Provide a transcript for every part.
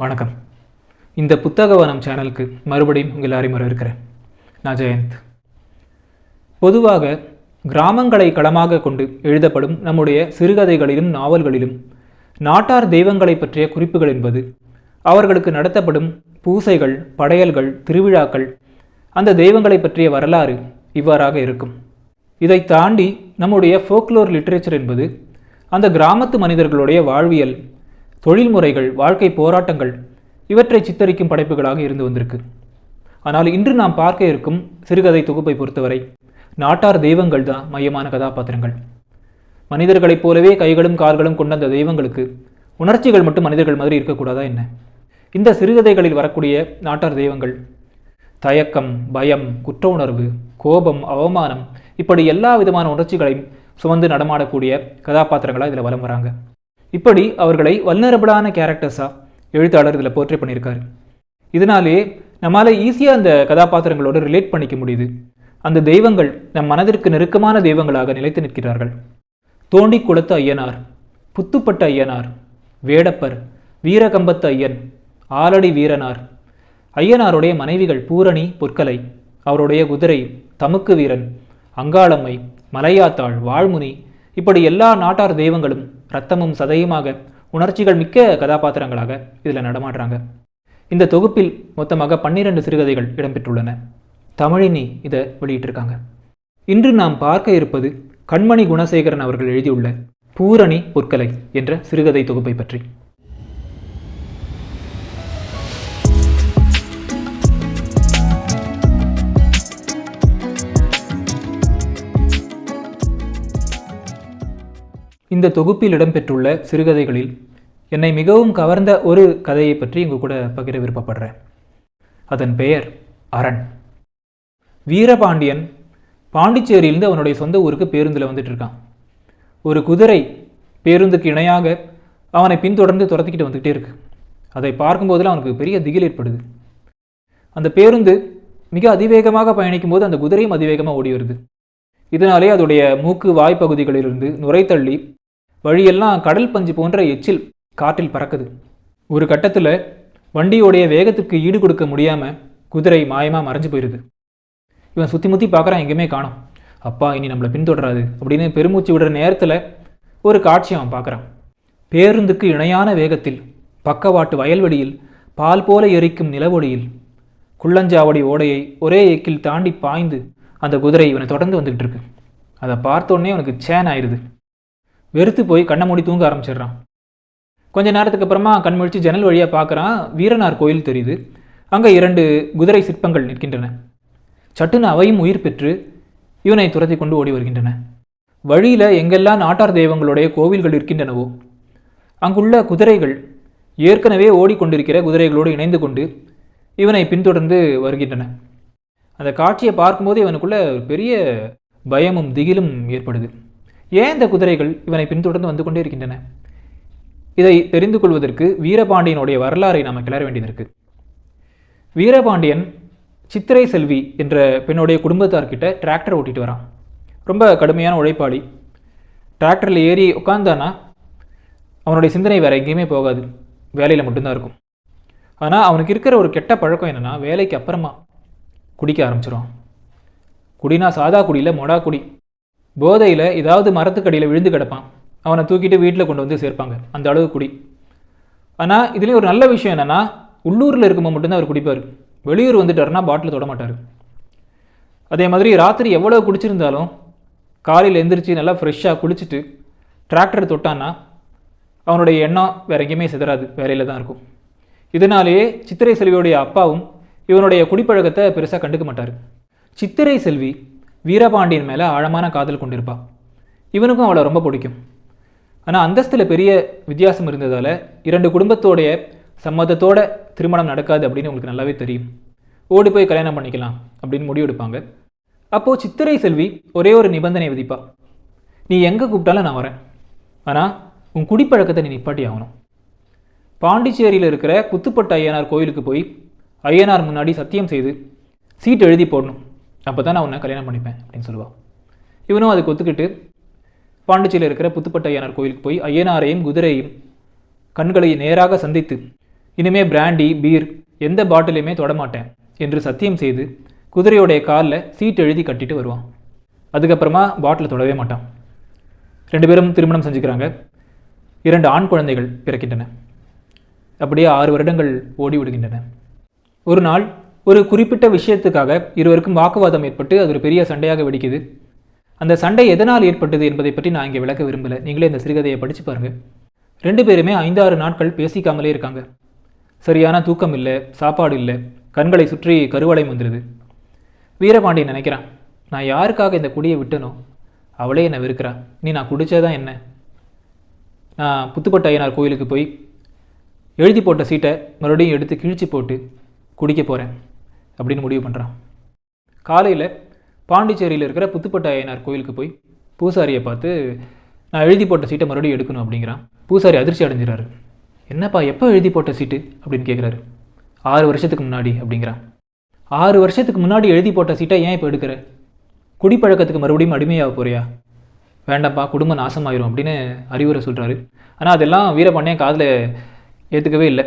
வணக்கம். இந்த புத்தகவனம் சேனலுக்கு மறுபடியும் உங்கள் அறிமுறை இருக்கிறேன். நான் ஜெயந்த். பொதுவாக கிராமங்களை களமாக கொண்டு எழுதப்படும் நம்முடைய சிறுகதைகளிலும் நாவல்களிலும் நாட்டார் தெய்வங்களை பற்றிய குறிப்புகள் என்பது அவர்களுக்கு நடத்தப்படும் பூசைகள் படையல்கள் திருவிழாக்கள் அந்த தெய்வங்களை பற்றிய வரலாறு இவ்வாறாக இருக்கும். இதை தாண்டி நம்முடைய ஃபோக்லோர் லிட்ரேச்சர் என்பது அந்த கிராமத்து மனிதர்களுடைய வாழ்வியல் தொழில்முறைகள் வாழ்க்கை போராட்டங்கள் இவற்றை சித்தரிக்கும் படைப்புகளாக இருந்து வந்திருக்கு. ஆனால் இன்று நாம் பார்க்க இருக்கும் சிறுகதை தொகுப்பை பொறுத்தவரை நாட்டார் தெய்வங்கள் தான் மையமான கதாபாத்திரங்கள். மனிதர்களைப் போலவே கைகளும் கால்களும் கொண்ட அந்த தெய்வங்களுக்கு உணர்ச்சிகள் மட்டும் மனிதர்கள் மாதிரி இருக்கக்கூடாதா என்ன? இந்த சிறுகதைகளில் வரக்கூடிய நாட்டார் தெய்வங்கள் தயக்கம் பயம் குற்ற உணர்வு கோபம் அவமானம் இப்படி எல்லா விதமான உணர்ச்சிகளையும் சுமந்து நடமாடக்கூடிய கதாபாத்திரங்களாக இதில் வலம் வராங்க. இப்படி அவர்களை வல்னரபிளான கேரக்டர்ஸாக எழுத்தாளர் இதில் போர்ட்ரே பண்ணியிருக்காரு. இதனாலே நம்மால் ஈஸியாக அந்த கதாபாத்திரங்களோடு ரிலேட் பண்ணிக்க முடியுது. அந்த தெய்வங்கள் நம் மனதிற்கு நெருக்கமான தெய்வங்களாக நிலைத்து நிற்கிறார்கள். தோண்டி குளத்து ஐயனார் புத்துப்பட்ட ஐயனார் வேடப்பர் வீரகம்பத்து ஐயன் ஆலடி வீரனார் ஐயனாருடைய மனைவிகள் பூரணி பொற்கலை அவருடைய குதிரை தமுக்கு வீரன் அங்காளம்மை மலையாத்தாள் வாழ்முனி இப்படி எல்லா நாட்டார் தெய்வங்களும் ரத்தமும் சதையுமாக உணர்ச்சிகள் மிக்க கதாபாத்திரங்களாக இதில் நடமாடுறாங்க. இந்த தொகுப்பில் மொத்தமாக பன்னிரண்டு சிறுகதைகள் இடம்பெற்றுள்ளன. தமிழினி இதை வெளியிட்டிருக்காங்க. இன்று நாம் பார்க்க இருப்பது கண்மணி குணசேகரன் அவர்கள் எழுதியுள்ள பூரணி பொற்கலை என்ற சிறுகதை தொகுப்பை பற்றி. இந்த தொகுப்பில் இடம்பெற்றுள்ள சிறுகதைகளில் என்னை மிகவும் கவர்ந்த ஒரு கதையை பற்றி இங்கு கூட பகிர விருப்பப்படுறேன். அதன் பெயர் அரண். வீரபாண்டியன் பாண்டிச்சேரியிலிருந்து அவனுடைய சொந்த ஊருக்கு பேருந்தில் வந்துட்டு இருக்கான். ஒரு குதிரை பேருந்துக்கு இணையாக அவனை பின்தொடர்ந்து துரத்திக்கிட்டு வந்துக்கிட்டே இருக்கு. அதை பார்க்கும்போதெல்லாம் அவனுக்கு பெரிய திகில் ஏற்படுது. அந்த பேருந்து மிக அதிவேகமாக பயணிக்கும் போது அந்த குதிரையும் அதிவேகமாக ஓடி வருது. இதனாலே அதோடைய மூக்கு வாய்ப்பகுதிகளிலிருந்து நுரை தள்ளி வழியெல்லாம் கடல் பஞ்சு போன்ற எச்சில் காற்றில் பறக்குது. ஒரு கட்டத்தில் வண்டியோடைய வேகத்துக்கு ஈடு கொடுக்க முடியாமல் குதிரை மாயமாக மறைஞ்சு போயிடுது இவன் சுற்றி முற்றி பார்க்குறான் எங்கேயுமே காணோம். அப்பா இனி நம்மளை பின்தொடராது அப்படின்னு பெருமூச்சு விடுற நேரத்தில் ஒரு காட்சி அவன் பார்க்குறான் பேருந்துக்கு இணையான வேகத்தில் பக்கவாட்டு வயல்வெளியில் பால் போல எரிக்கும் நிலவொளியில் குள்ளஞ்சாவடி ஓடையை ஒரே ஏக்கில் தாண்டி பாய்ந்து அந்த குதிரை இவனை தொடர்ந்து வந்துகிட்டு இருக்கு. அதை பார்த்தோன்னே அவனுக்கு சேன் ஆயிடுது வெறுத்து போய் கண்ணை மூடி தூங்க ஆரம்பிச்சிடுறான். கொஞ்ச நேரத்துக்கு அப்புறமா கண் முழிச்சு ஜன்னல் வழியாக பார்க்குறான் வீரனார் கோயில் தெரியுது. அங்கே இரண்டு குதிரை சிற்பங்கள் நிற்கின்றன. சட்டுன்னு அவையும் உயிர் பெற்று இவனை துரத்தி கொண்டு ஓடி வருகின்றன. வழியில் எங்கெல்லாம் நாட்டார் தெய்வங்களுடைய கோவில்கள் இருக்கின்றனவோ அங்குள்ள குதிரைகள் ஏற்கனவே ஓடிக்கொண்டிருக்கிற குதிரைகளோடு இணைந்து கொண்டு இவனை பின்தொடர்ந்து வருகின்றன. அந்த காட்சியை பார்க்கும்போது இவனுக்குள்ள பெரிய பயமும் திகிலும் ஏற்படுது. ஏன் இந்த குதிரைகள் இவனை பின்தொடர்ந்து வந்து கொண்டே இருக்கின்றன? இதை தெரிந்து கொள்வதற்கு வீரபாண்டியனுடைய வரலாறை நாம் கிளற வேண்டியதிருக்கு வீரபாண்டியன் சித்திரை செல்வி என்ற பெண்ணுடைய குடும்பத்தார்கிட்ட டிராக்டர் ஓட்டிட்டு வரான். ரொம்ப கடுமையான உழைப்பாளி. டிராக்டரில் ஏறி உட்காந்தானா அவனுடைய சிந்தனை வேறு எங்கேயுமே போகாது. வேலையில் மட்டும்தான் இருக்கும். ஆனால் அவனுக்கு இருக்கிற ஒரு கெட்ட பழக்கம் என்னென்னா வேலைக்கு அப்புறமா குடிக்க ஆரம்பிச்சிடும் குடினா சாதா குடியில் மொடா குடி. போதையில் ஏதாவது மரத்துக்கடியில் விழுந்து கிடப்பான். அவனை தூக்கிட்டு வீட்டில் கொண்டு வந்து சேர்ப்பாங்க. அந்த அளவு குடி. ஆனால் இதுலேயும் ஒரு நல்ல விஷயம் என்னென்னா உள்ளூரில் இருக்கும்போது மட்டும்தான் அவர் குடிப்பார். வெளியூர் வந்துட்டார்னா பாட்டில் தொட மாட்டார். அதே மாதிரி ராத்திரி எவ்வளோ குடிச்சிருந்தாலும் காலையில் எந்திரிச்சு நல்லா ஃப்ரெஷ்ஷாக குளிச்சுட்டு டிராக்டர் தொட்டான்னா அவனுடைய எண்ணம் வேற எங்கேயுமே சிதறாது. வேலையில் தான் இருக்கும். இதனாலேயே சித்திரை செல்வியுடைய அப்பாவும் இவனுடைய குடிப்பழக்கத்தை பெருசாக கண்டுக்க மாட்டார். சித்திரை செல்வி வீரபாண்டியன் மேலே ஆழமான காதல் கொண்டிருப்பா. இவனுக்கும் அவளை ரொம்ப பிடிக்கும். ஆனால் அந்தஸ்தில் பெரிய வித்தியாசம் இருந்ததால் இரண்டு குடும்பத்தோடைய சம்மதத்தோட திருமணம் நடக்காது அப்படின்னு உங்களுக்கு நல்லாவே தெரியும். ஓடி போய் கல்யாணம் பண்ணிக்கலாம் அப்படின்னு முடிவெடுப்பாங்க அப்போது சித்திரை செல்வி ஒரே ஒரு நிபந்தனை விதிப்பா. நீ எங்கே கூப்பிட்டாலும் நான் வரேன். ஆனால் உன் குடிப்பழக்கத்தை நீ நிப்பாட்டி ஆகணும். பாண்டிச்சேரியில் இருக்கிற குத்துப்பட்ட ஐயனார் கோயிலுக்கு போய் ஐயனார் முன்னாடி சத்தியம் செய்து சீட் எழுதி போடணும். அப்போ தான் நான் உன்னை கல்யாணம் பண்ணிப்பேன் அப்படின்னு சொல்லுவாள் இவனும் அதுக்கு ஒத்துக்கிட்டு பாண்டிச்சேரியில் இருக்கிற புத்துப்பட்ட ஐயனார் கோயிலுக்கு போய் ஐயனாரையும் குதிரையும் கண்களை நேராக சந்தித்து இனிமே பிராண்டி பீர் எந்த பாட்டிலையுமே தொடமாட்டேன் என்று சத்தியம் செய்து குதிரையோடைய காலில் சீட் எழுதி கட்டிட்டு வருவான். அதுக்கப்புறமா பாட்டில் தொடவே மாட்டான். ரெண்டு பேரும் திருமணம் செஞ்சுக்கிறாங்க. இரண்டு ஆண் குழந்தைகள் பிறக்கின்றன. அப்படியே ஆறு வருடங்கள் ஓடி விடுகின்றன ஒரு நாள் ஒரு குறிப்பிட்ட விஷயத்துக்காக இருவருக்கும் வாக்குவாதம் ஏற்பட்டு அது ஒரு பெரிய சண்டையாக வெடிக்குது. அந்த சண்டை எதனால் ஏற்பட்டது என்பதை பற்றி நான் இங்கே விளக்க விரும்பலை. நீங்களே இந்த சிறுகதையை படித்து பாருங்கள் ரெண்டு பேருமே ஐந்தாறு நாட்கள் பேசிக்காமலே இருக்காங்க. சரியான தூக்கம் இல்லை சாப்பாடு இல்லை கண்களை சுற்றி கருவளை வந்துடுது வீரபாண்டியன் நினைக்கிறான் நான் யாருக்காக இந்த குடியை விட்டனோ அவளே என்னை வெறுக்கிறா. நீ நான் குடித்ததான் என்ன? நான் புத்துப்பட்ட ஐயனார் கோயிலுக்கு போய் எழுதி போட்ட சீட்டை மறுபடியும் எடுத்து கிழிச்சு போட்டு குடிக்க போகிறேன் அப்படின்னு முடிவு பண்ணுறான் காலையில் பாண்டிச்சேரியில் இருக்கிற புத்துப்பட்ட ஐயனார் கோயிலுக்கு போய் பூசாரியை பார்த்து நான் எழுதி போட்ட சீட்டை மறுபடியும் எடுக்கணும் அப்படிங்கிறான். பூசாரி அதிர்ச்சி அடைஞ்சிறாரு. என்னப்பா எப்போ எழுதி போட்ட சீட்டு? அப்படின்னு கேட்குறாரு ஆறு வருஷத்துக்கு முன்னாடி அப்படிங்கிறான். ஆறு வருஷத்துக்கு முன்னாடி எழுதி போட்ட சீட்டை ஏன் இப்போ எடுக்கிற? குடிப்பழக்கத்துக்கு மறுபடியும் அடிமையாக போறியா? வேண்டாம்ப்பா குடும்பம் நாசமாயிரும் அப்படின்னு அறிவுரை சொல்கிறாரு ஆனால் அதெல்லாம் வீரபாண்டியன் காதில் ஏற்றுக்கவே இல்லை.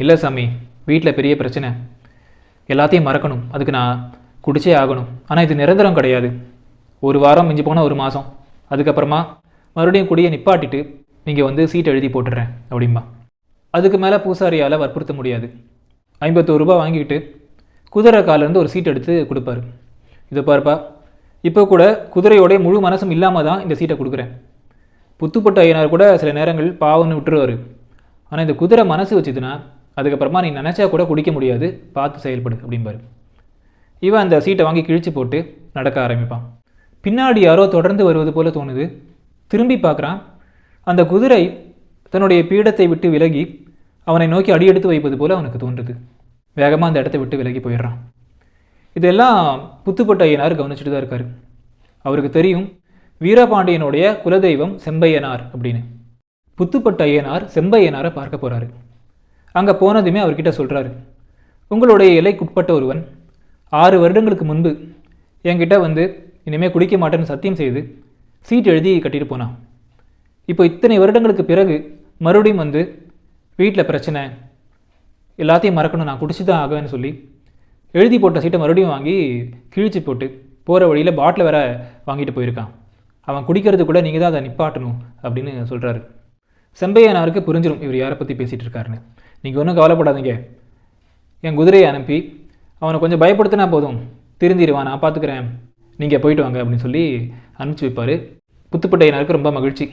இல்லை சாமி வீட்டில் பெரிய பிரச்சனை. எல்லாத்தையும் மறக்கணும். அதுக்கு நான் குடிச்சே ஆகணும். ஆனால் இது நிரந்தரம் கிடையாது. ஒரு வாரம் மிஞ்சி போனால் ஒரு மாதம் அதுக்கப்புறமா மறுபடியும் குடியை நிப்பாட்டிட்டு நீங்கள் வந்து சீட் எழுதி போட்டுடுறேன் அப்படிம்பா. அதுக்கு மேலே பூசாரியால் வற்புறுத்த முடியாது. ஐம்பத்தோரு ரூபா வாங்கிக்கிட்டு குதிரை காலேருந்து ஒரு சீட் எடுத்து கொடுப்பாரு. இதை பாருப்பா இப்போ கூட குதிரையோடைய முழு மனசும் இல்லாமல் தான் இந்த சீட்டை கொடுக்குறேன். புத்துப்பட்ட ஐயனார் கூட சில நேரங்கள் பாவம்னு விட்டுருவார். ஆனால் இந்த குதிரை மனசு வச்சுதுன்னா அதுக்கப்புறமா நீ நினச்சா கூட குடிக்க முடியாது பார்த்து செயல்படு அப்படிம்பாரு. இவன் அந்த சீட்டை வாங்கி கிழிச்சு போட்டு நடக்க ஆரம்பிப்பான். பின்னாடி யாரோ தொடர்ந்து வருவது போல தோணுது. திரும்பி பார்க்குறான். அந்த குதிரை தன்னுடைய பீடத்தை விட்டு விலகி அவனை நோக்கி அடியெடுத்து வைப்பது போல அவனுக்கு தோன்றுது. வேகமாக அந்த இடத்த விட்டு விலகி போயிடுறான். இதெல்லாம் புத்துப்பட்ட ஐயனார் கவனிச்சுட்டு தான் இருக்காரு. அவருக்கு தெரியும் வீரபாண்டியனுடைய குலதெய்வம் செம்பையனார் அப்படின்னு. புத்துப்பட்ட ஐயனார் செம்பையனாரை பார்க்க போகிறாரு அங்கே போனதுமே அவர்கிட்ட சொல்கிறாரு உங்களுடைய இலைக்குட்பட்ட ஒருவன் ஆறு வருடங்களுக்கு முன்பு என்கிட்ட வந்து இனிமேல் குடிக்க மாட்டேன்னு சத்தியம் செய்து சீட் எழுதி கட்டிட்டு போனான். இப்போ இத்தனை வருடங்களுக்கு பிறகு மறுபடியும் வந்து வீட்டில் பிரச்சனை. எல்லாத்தையும் மறக்கணும் நான் குடிச்சு தான் ஆகவேன்னு சொல்லி எழுதி போட்ட சீட்டை மறுபடியும் வாங்கி கிழிச்சு போட்டு போகிற வழியில் பாட்டில் வேற வாங்கிட்டு போயிருக்கான். அவன் குடிக்கிறது கூட நீங்கள் தான் அதை நிப்பாட்டணும் அப்படின்னு சொல்கிறாரு செம்பையனாருக்கு புரிஞ்சிடும் இவர் யாரை பற்றி பேசிகிட்டு இருக்காருன்னு. நீங்கள் ஒன்றும் கவலைப்படாதீங்க. என் குதிரையை அனுப்பி அவனை கொஞ்சம் பயப்படுத்தினா போதும். திருந்திடுவான் நான் பார்த்துக்கிறேன் நீங்கள் போயிட்டு வாங்க அப்படின்னு சொல்லி அனுப்பிச்சி வைப்பார். புத்துப்பட்டையினருக்கு ரொம்ப மகிழ்ச்சி.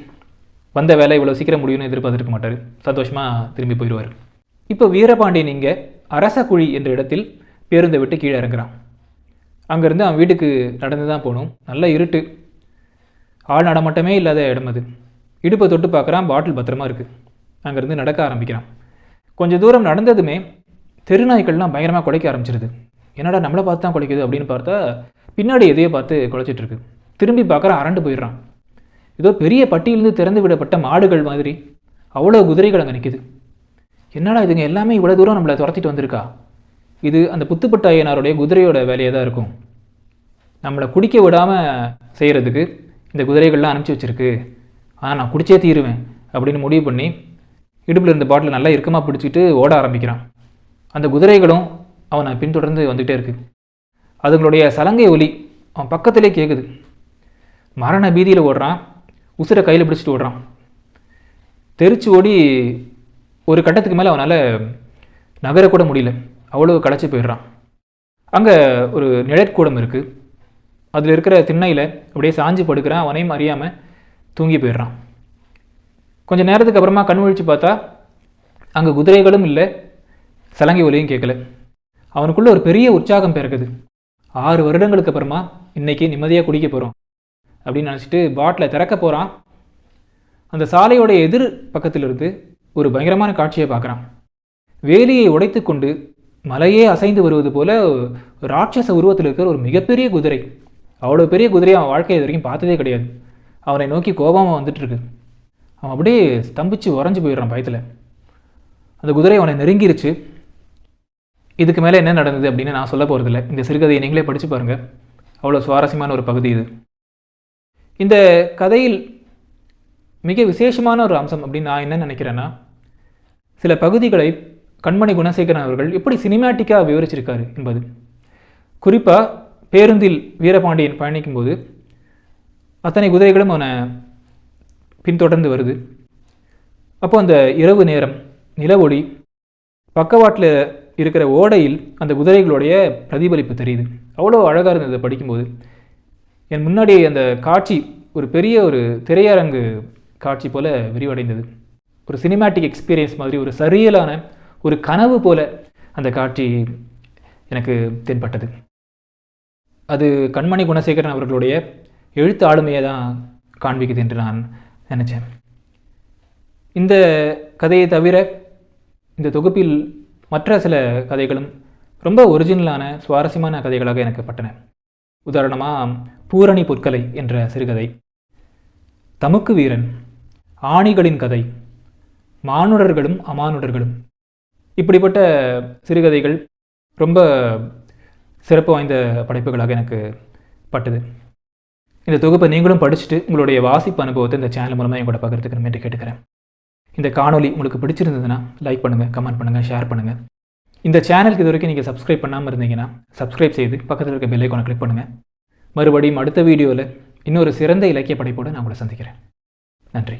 வந்த வேலை இவ்வளோ சீக்கிரம் முடியும்னு எதிர்பார்த்துருக்க மாட்டார். சந்தோஷமாக திரும்பி போயிடுவார். இப்போ வீரபாண்டியன் இங்கே குழி என்ற இடத்தில் பேருந்தை விட்டு கீழே இறங்குறான். அங்கேருந்து அவன் வீட்டுக்கு நடந்து தான் போகணும். நல்ல இருட்டு. ஆள் நடமாட்டமே இல்லாத இடம் அது. இடுப்பை தொட்டு பார்க்குறான் பாட்டில் பத்திரமா இருக்குது அங்கேருந்து நடக்க ஆரம்பிக்கிறான். கொஞ்சம் தூரம் நடந்ததுமே தெருநாய்கள்லாம் பயங்கரமாக குலைக்க ஆரம்பிச்சிருது. என்னடா நம்மளை பார்த்து தான் குலைக்குது அப்படின்னு பார்த்தா பின்னாடி எதையோ பார்த்து குலைச்சிட்ருக்கு திரும்பி பார்க்குற அரண்டு போயிடுறான். ஏதோ பெரிய பட்டியிலிருந்து திறந்து விடப்பட்ட மாடுகள் மாதிரி. அவ்வளோ குதிரைகள் அங்கே நிற்கிது என்னடா இதுங்க எல்லாமே இவ்வளோ தூரம் நம்மளை துரத்திட்டு வந்திருக்கா? இது அந்த புத்துப்பட்ட ஐயனாருடைய குதிரையோட வேலையாக தான் இருக்கும். நம்மளை குடிக்க விடாமல் செய்கிறதுக்கு இந்த குதிரைகள்லாம் அனுப்பிச்சி வச்சுருக்கு. ஆனால் நான் குடிச்சே தீருவேன் அப்படின்னு முடிவு பண்ணி இடுப்பில் இருந்த பாட்டில் நல்லா இறுக்கமாக பிடிச்சிட்டு ஓட ஆரம்பிக்கிறான். அந்த குதிரைகளும் அவனை பின்தொடர்ந்து வந்துகிட்டே இருக்கு. அதுங்களுடைய சலங்கை ஒலி அவன் பக்கத்திலே கேட்குது மரண பீதியில் ஓடுறான். உசுரை கையில் பிடிச்சிட்டு ஓடுறான். தெரிச்சு ஓடி ஒரு கட்டத்துக்கு மேலே அவனால் நகரக்கூட முடியல. அவ்வளோ களைச்சி போயிடுறான். அங்கே ஒரு நிழற்கூடம் இருக்குது அதில் இருக்கிற திண்ணையில் அப்படியே சாஞ்சு படுக்கிறான். அவனையும் அறியாமல் தூங்கி போயிடுறான். கொஞ்சம் நேரத்துக்கு அப்புறமா கண் விழித்து பார்த்தா அங்கே குதிரைகளும் இல்லை சலங்கை ஒலியும் கேட்கல. அவனுக்குள்ளே ஒரு பெரிய உற்சாகம் பிறக்குது. ஆறு வருடங்களுக்கு அப்புறமா இன்னைக்கு நிம்மதியாக குடிக்க போகிறோம் அப்படின்னு நினச்சிட்டு பாட்டிலை திறக்க போகிறான் அந்த சாலையோட எதிர் பக்கத்தில் இருந்து ஒரு பயங்கரமான காட்சியை பார்க்குறான். வேலியை உடைத்து கொண்டு மலையே அசைந்து வருவது போல ராட்சச உருவத்தில் இருக்கிற ஒரு மிகப்பெரிய குதிரை. அவ்வளோ பெரிய குதிரையை அவன் வாழ்க்கை இது வரைக்கும் பார்த்ததே கிடையாது. அவனை நோக்கி கோபமாக வந்துட்டு இருக்கு. அவன் அப்படியே ஸ்தம்பிச்சு உறைஞ்சு போயிடுறான் பயத்தில். அந்த குதிரை அவனை நெருங்கிருச்சு. இதுக்கு மேலே என்ன நடந்தது அப்படின்னு நான் சொல்ல போகிறதில்ல இந்த சிறுகதையை நீங்களே படித்து பாருங்கள் அவ்வளோ சுவாரஸ்யமான ஒரு பகுதி இது. இந்த கதையில் மிக விசேஷமான ஒரு அம்சம் அப்படின்னு நான் என்ன நினைக்கிறேன்னா சில பகுதிகளை கண்மணி குணசேகரன் அவர்கள் எப்படி சினிமேட்டிக்காக விவரிச்சிருக்காரு என்பது. குறிப்பாக பேருந்தில் வீரபாண்டியன் பயணிக்கும்போது அத்தனை குதிரைகளும் அவனை பின்தொடர்ந்து வருது. அப்போ அந்த இரவு நேரம் நிலவொளி பக்கவாட்டில் இருக்கிற ஓடையில் அந்த குதிரைகளுடைய பிரதிபலிப்பு தெரியுது. அவ்வளோ அழகாக இருந்தது படிக்கும்போது. என் முன்னாடி அந்த காட்சி ஒரு பெரிய ஒரு திரையரங்கு காட்சி போல விரிவடைந்தது. ஒரு சினிமேட்டிக் எக்ஸ்பீரியன்ஸ் மாதிரி ஒரு சரியலான ஒரு கனவு போல அந்த காட்சி எனக்கு தென்பட்டது. அது கண்மணி குணசேகரன் அவர்களுடைய எழுத்து ஆளுமையை தான் காண்பிக்குது என்று நான் நினச்சேன். இந்த கதையை தவிர இந்த தொகுப்பில் மற்ற சில கதைகளும் ரொம்ப ஒரிஜினலான சுவாரஸ்யமான கதைகளாக எனக்கு பட்டன. உதாரணமாக பூரணி பொற்கலை என்ற சிறுகதை. தமுக்கு வீரன் ஆணிகளின் கதை. மானுடர்களும் அமானுடர்களும். இப்படிப்பட்ட சிறுகதைகள் ரொம்ப சிறப்பு வாய்ந்த படைப்புகளாக எனக்கு பட்டது. இந்த தொகுப்பை நீங்களும் படிச்சுட்டு உங்களுடைய வாசிப்பு அனுபவத்தை இந்த சேனல் மூலமாக என் பகிர்ந்துக்கிற மாதிரி கேட்டுக்கிறேன். இந்த காணொலி உங்களுக்கு பிடிச்சிருந்ததுன்னா லைக் பண்ணுங்கள் கமெண்ட் பண்ணுங்கள் ஷேர் பண்ணுங்கள் இந்த சேனலுக்கு இது வரைக்கும் நீங்கள் சப்ஸ்கிரைப் பண்ணாமல் இருந்தீங்கன்னா சப்ஸ்கிரைப் செய்து பக்கத்தில் இருக்க பெல்லைக்கான கிளிக் பண்ணுங்கள் மறுபடியும் அடுத்த வீடியோவில் இன்னொரு சிறந்த இலக்கிய படைப்போடு நான் உங்களை சந்திக்கிறேன். நன்றி.